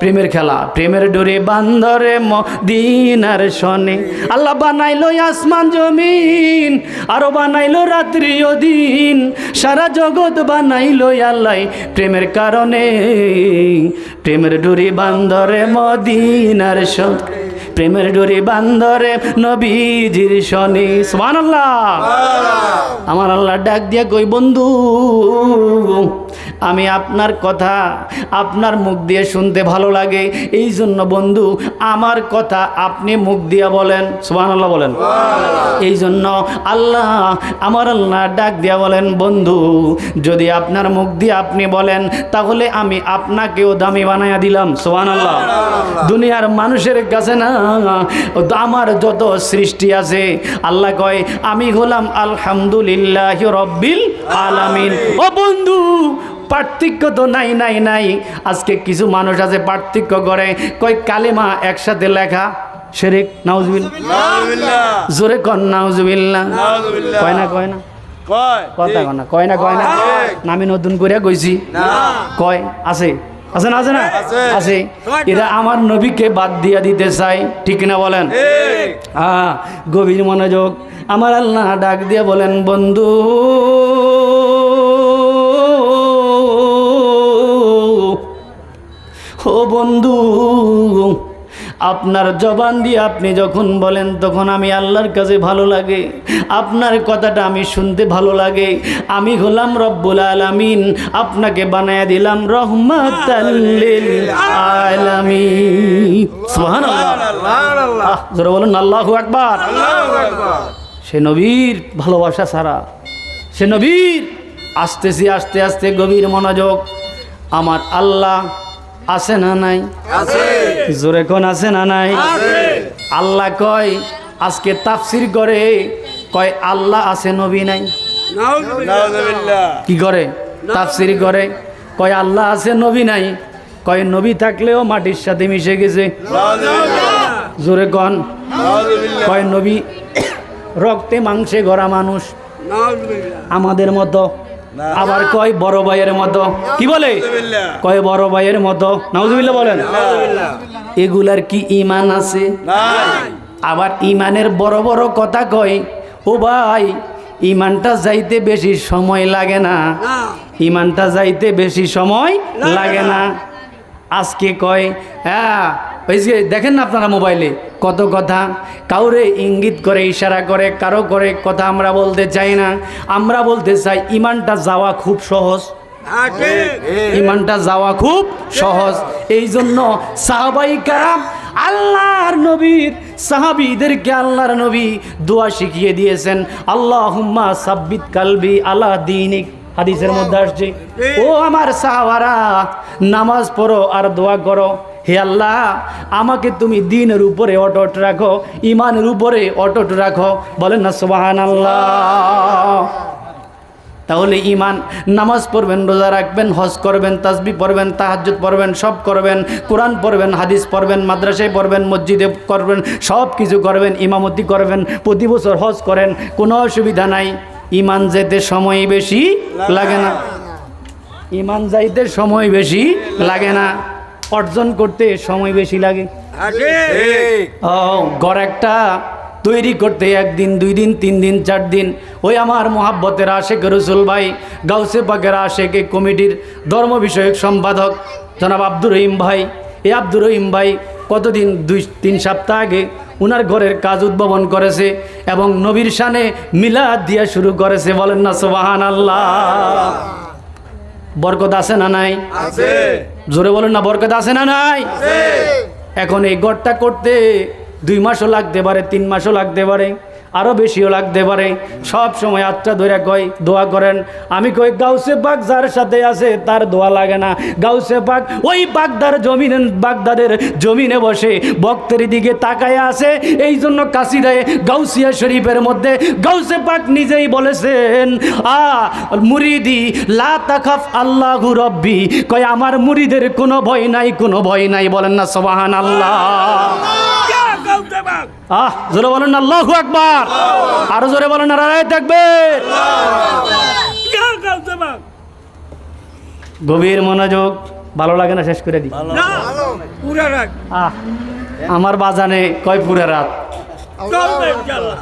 প্রেমের খেলা, প্রেমের ডোরে মদিন আৰু শনে আল্লাহ বানাইলো আসমান জমিন, আরও বানাইলো রাত্রি ও দিন। সারা জগৎ বানাইলো আল্লাহ প্রেমের কারণে। প্রেমের ডোরে মদিন মদিনার শনে প্রেমের ডোরে বান্দরে নবীজির শনি। সুবহানাল্লাহ। আমার আল্লাহ ডাক দিয়া কই বন্ধু আমি আপনার কথা আপনার মুখ দিয়ে শুনতে ভালো লাগে। এই জন্য বন্ধু আমার কথা আপনি মুখ দিয়া বলেন। সোহান সুবহানাল্লাহ বলেন। এই জন্য আল্লাহ আমার আল্লাহ ডাক দিয়া বলেন বন্ধু যদি আপনার মুখ দিয়ে আপনি বলেন তাহলে আমি আপনাকেও দামি বানাইয়া দিলাম। সোহান সুবহানাল্লাহ। দুনিয়ার মানুষের কাছে না আমার যত সৃষ্টি আছে আল্লাহ কয় আমি হলাম আলহামদুলিল্লাহ রব্বিল আলামিন। ও বন্ধু পার্থক্য তো নাই নাই নাই। আজকে কিছু মানুষ আছে পার্থক্য করে কয় কালেমা একসাথে লেখা। শেরেক নাউজবিল জোরে কন নাউজবিল্লা কয় না কয় না? কথা কয় না কয় না কয় না? না, আমি নতুন করে কইছি। কয় আছে। আছে না আছে না? আছে। এরা আমার নবীকে বাদ দিয়ে দিতে চাই ঠিক না বলেন? হ্যাঁ গভীর মনোযোগ। আমার আল্লাহ ডাক দিয়ে বলেন বন্ধু ও বন্ধু আপনার জবান দিয়ে আপনি যখন বলেন তখন আমি আল্লাহর কাছে ভালো লাগে। আপনার কথাটা আমি শুনতে ভালো লাগে। আমি হলাম রব্বুল আলামিন আপনাকে বানায় দিলাম রহমত বলুন আল্লাহু আকবার। সে নবীর ভালোবাসা ছাড়া সে নবীর আসতেছি আস্তে আস্তে গভীর মনোযোগ। আমার আল্লাহ আছে না নাই? জোরে কোন আছে না নাই? আল্লাহ কয় আজকে তাফসির করে কয় আল্লাহ আছে নবী নাই? কি করে? তাফসির করে কয় আল্লাহ আছে নবী নাই? কয় নবী থাকলেও মাটির সাথে মিশে গেছে। জোরে কন? কয় নবী রক্তে মাংসে গড়া মানুষ। আমাদের মতো আবার কয় বড় ভাইয়ের মতো? কি বলে? কয় বড় ভাইয়ের মতো? নাউজুবিল্লাহ বলেন। এগুলার কি ইমান আছে? আবার ইমানের বড় বড় কথা কয় ও ভাই ইমানটা যাইতে বেশি সময় লাগে না। ইমানটা যাইতে বেশি সময় লাগে না। আজকে কয় হ্যাঁ ওই যে দেখেন না আপনারা মোবাইলে কত কথা? কাউরে ইঙ্গিত করে ইশারা করে কারও করে কথা আমরা বলতে চাই না। আমরা বলতে চাই ইমানটা যাওয়া খুব সহজ। ইমানটা যাওয়া খুব সহজ। এই জন্য সাহাবাই কারাম আল্লাহর নবীর সাহাবিদেরকে আল্লাহর নবী দোয়া শিখিয়ে দিয়েছেন আল্লাহ হুম্মা সাব্বিত কালবি আল্লাহ দিনিক। হাদিসের মধ্যে আসছে ও আমার সাহাবারা নামাজ পড়ো আর দোয়া করো। হে আল্লাহ আমাকে তুমি দিনের উপরে অটট রাখো ইমানের উপরে অটট রাখো। বলেন না সোবাহান আল্লাহ তাহলে ইমান নামাজ পড়বেন রোজা রাখবেন হজ করবেন তাসবি পড়বেন তাহাজ্জুদ পড়বেন সব করবেন কোরআন পড়বেন হাদিস পড়বেন মাদ্রাসায় পড়বেন মসজিদে করবেন সব কিছু করবেন ইমামতি করবেন প্রতি বছর হজ করেন কোনো অসুবিধা নাই। ইমান যেতে সময় বেশি লাগে না। ইমান যাইতে সময় বেশি লাগে না। অর্জন করতে সময় বেশি লাগে। ঘর একটা তৈরি করতে একদিন দুই দিন তিন দিন চার দিন ওই আমার মোহাব্বতের আশেক রসুল ভাই গাউসে পাকের এই কমিটির ধর্ম বিষয়ক সম্পাদক জনাব আব্দুর রহিম ভাই। এই আব্দুর রহিম ভাই কতদিন? দুই তিন সপ্তাহ আগে উনার ঘরের কাজ উদ্ভাবন করেছে এবং নবীর শানে মিলাদ দিয়া শুরু করেছে। বলেন না সোবাহান আল্লাহ বরকত আছে না নাই? জোরে বলেন না বরকত আছে না নাই? এখন এই গড়টা করতে দুই মাসও লাগতে পারে তিন মাসও লাগতে পারে। আরও বেশিও লাগতে পারে। সব সময় আত্মা ধরে কয়, দোয়া করেন। আমি কই, গাউসে বাগ যার সাথে আছে তার দোয়া লাগে না। গাউসে বাগ ওই বাগদার জমিন, বাগদাদের জমিনে বসে ভক্তের দিকে তাকায় আছে। এই জন্য কাশিদায় গাউসিয়া শরীফের মধ্যে গাউসে পাক নিজেই বলেছেন, আ মুরিদি লা তাখাফ আল্লাহু রব্বি। কয়, আমার মুরিদের কোনো ভয় নাই, কোনো ভয় নাই। বলেন না সোবাহান আল্লাহ আহ জোরে বলেন না আল্লাহু আকবার। আরও জোরে বলেন না রায় থাকবে গভীর মনোযোগ ভালো লাগে না শেষ করে দিই। রাখ আহ আমার বাজানে কয় পুরা রাত? চলবে ইনশাআল্লাহ।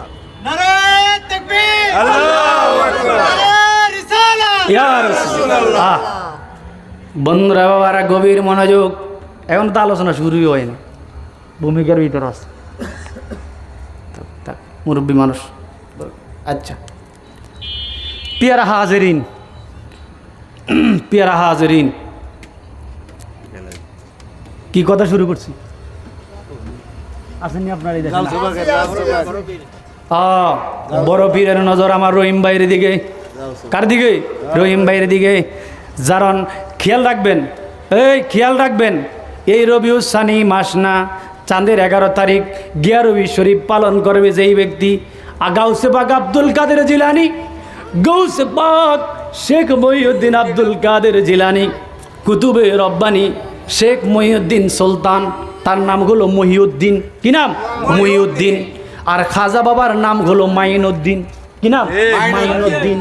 ইয়া রাসূলুল্লাহ। আহ, বন্ধুরা বাবারা গভীর মনোযোগ। এখন তো আলোচনা শুরুই হয়নি। ভূমিকার ভিতর আছে। মুরব্বী মানুষ। আচ্ছা। পিয়ারা হাজরিন। পিয়ারা হাজরিন। কি কথা শুরু করছি? আসেননি আপনার বড় পীরের নজর আমার রহিম ভাইয়ের দিকে। কার দিকে? রহিম ভাইয়ের দিকে। যারণ খেয়াল রাখবেন। এই, খেয়াল রাখবেন। এই রবিউস সানি মাস না চাঁদের এগারো তারিখ গিয়ারবি শরীফ পালন করবে যেই ব্যক্তি। আগাউসে পাক আব্দুল কাদের জিলানি গৌসে পাক শেখ মহিউদ্দিন আব্দুল কাদের জিলানি কুতুবে রব্বানি শেখ মহিউদ্দিন সুলতান তার নাম হলো মহিউদ্দিন। কি নাম? মহিউদ্দিন। আর খাজা বাবার নাম হলো মাইনুদ্দিন। কি নাম? মাইনুদ্দিন।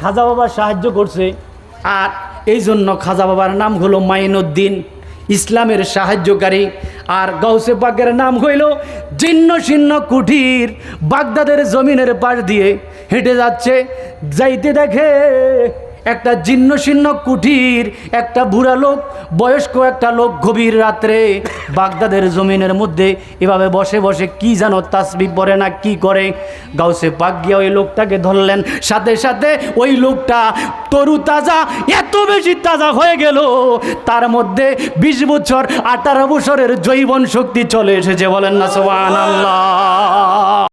খাজা বাবা সাহায্য করছে। আর এই জন্য খাজা বাবার নাম হলো মাইনুদ্দিন। ইসলামের সাহায্যকারী। আর গৌসে পাকের নাম হইল জিন্ন শীর্ণ কুঠির। বাগদাদের জমিনের পাশ দিয়ে হেঁটে যাচ্ছে, যাইতে দেখে একটা জীর্ণ শীর্ণ কুঠির একটা বুড়া লোক, বয়স্ক একটা লোক গভীর রাত্রে বাগদাদের জমিনের মধ্যে এভাবে বসে বসে কি জানো তাসবি পরে না, কি করে? গাউসে পাক গিয়া ওই লোকটাকে ধরলেন। সাথে সাথে ওই লোকটা তরু তাজা, এত বেশি তাজা হয়ে গেল। তার মধ্যে বিশ বছর, আঠারো বছরের জৈবন শক্তি চলে এসেছে, বলেন না সোহান আল্লাহ